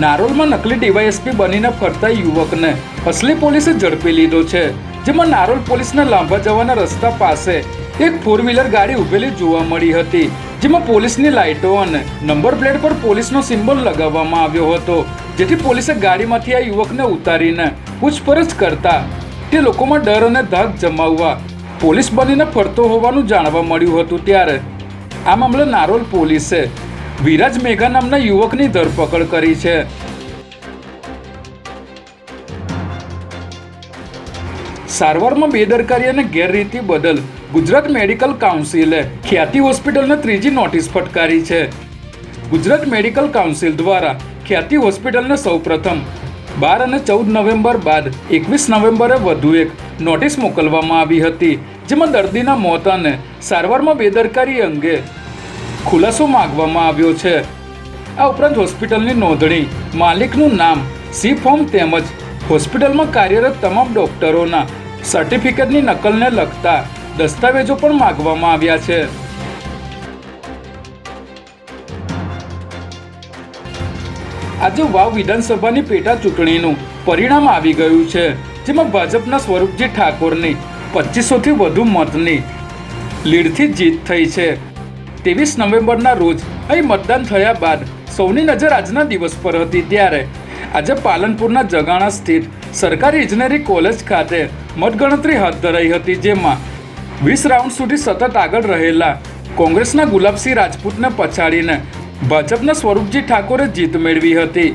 નારોલમાં નકલી ડીવાયએસપી બનીને ફરતા યુવકને અસલી પોલીસે ઝડપી લીધો છે, જેમાં નારોલ પોલીસના લાંબા જવાના રસ્તા પાસે એક ફોર વ્હીલર ગાડી ઉભેલી જોવા મળી હતી, જેમાં પોલીસની લાઇટો અને નંબર પ્લેટ પર પોલીસનો સિમ્બોલ લગાવવામાં આવ્યો હતો. જેથી પોલીસે ગાડીમાંથી આ યુવકને ઉતારીને પૂછપરછ કરતા તે લોકોમાં ડર અને ધાક જમાવવા પોલીસ બનીને ફરતો હોવાનું જાણવા મળ્યું હતું ત્યારે. આ મામલે નારોલ પોલીસે વિરાજ મેઘા નામના યુવકની ધરપકડ કરી છે. સારવારમાં બેદરકારી અને ગેરરીતિ બદલ ગુજરાત મેડિકલ કાઉન્સિલે ખ્યાતિ હોસ્પિટલને ત્રીજી નોટિસ ફટકારી છે. ગુજરાત મેડિકલ કાઉન્સિલ દ્વારા ખ્યાતિ હોસ્પિટલને સૌપ્રથમ બાર અને ચૌદ નવેમ્બર બાદ એકવીસ નવેમ્બરે વધુ એક નોટિસ મોકલવામાં આવી હતી, જેમાં દર્દીના મોત અને સારવારમાં બેદરકારી અંગે ખુલાસો માગવામાં આવ્યો છે. આ ઉપરાંત હોસ્પિટલની નોંધણી, માલિકનું નામ, સી ફોર્મ તેમજ હોસ્પિટલમાં કાર્યરત તમામ ડોક્ટરોના સર્ટિફિકેટની નકલને લગતા દસ્તાવેજો પણ માંગવામાં આવ્યા છે. આજે વાવ વિધાનસભાની પેટા ચૂંટણીનું પરિણામ આવી ગયું છે, જેમાં ભાજપના સ્વરૂપજી ઠાકોરની પચીસોથી વધુ મતની લીડથી જીત થઈ છે. ત્રેવીસ નવેમ્બરના રોજ અહીં મતદાન થયા બાદ સૌની નજર આજના દિવસ પર હતી ત્યારે આજે પાલનપુરના જગાણા સ્થિત સરકારી ઇજનેરી કોલેજ ખાતે મતગણતરી હાથ ધરાઈ હતી, જેમાં વીસ રાઉન્ડ સુધી સતત આગળ રહેલા કોંગ્રેસના ગુલાબસિંહ રાજપૂતને પછાડીને ભાજપના સ્વરૂપજી ઠાકોરે જીત મેળવી હતી.